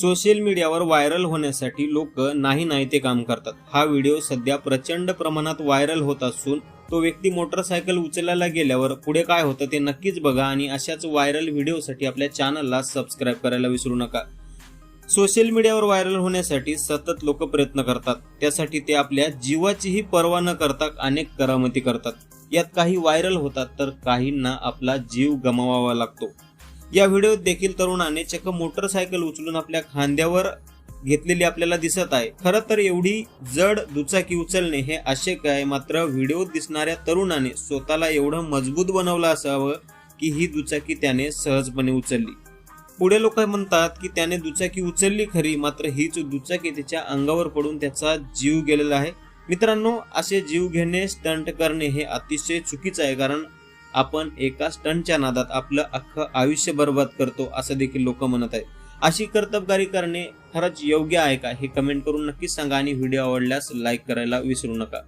Social मीडियावर viral होण्यासाठी लोक नाही नाही ते काम करतात. हा व्हिडिओ सध्या प्रचंड प्रमाणात व्हायरल होत असून तो व्यक्ती मोटरसायकल उचलायला गेल्यावर पुढे काय होतं ते नक्कीच बघा आणि अशाच व्हायरल व्हिडिओसाठी आपल्या चॅनलला सबस्क्राईब करायला विसरू नका. सोशल मीडियावर व्हायरल होण्यासाठी सतत लोक प्रयत्न करतात. त्यासाठी ते आपल्या जीवाचीही पर्वा न करता अनेक करामती करतात. यात काही व्हायरल होतात तर काहींना आपला जीव गमावावा लागतो. या व्हिडिओत देखील तरुणाने चक्क मोटरसायकल उचलून आपल्या खांद्यावर घेतलेली आपल्याला दिसत आहे. खरं तर एवढी जड दुचाकी उचलणे हे अशक्य आहे. मात्र व्हिडिओत दिसणाऱ्या तरुणाने स्वतःला एवढं मजबूत बनवलं असावं की ही दुचाकी त्याने सहजपणे उचलली. पुढे लोक म्हणतात की त्याने दुचाकी उचलली खरी मात्र हीच दुचाकी त्याच्या अंगावर पडून त्याचा जीव गेलेला आहे. मित्रांनो असे जीव घेणे स्टंट करणे हे अतिशय चुकीचं आहे. कारण आपण एका स्टंटच्या नादात आपलं अख्खं आयुष्य बर्बाद करतो असं देखील लोक म्हणत आहेत. अशी कर्तबगारी करणे खरंच योग्य आहे का? हे कमेंट करून नक्कीच सांगा आणि व्हिडिओ आवडल्यास लाईक करायला विसरू नका.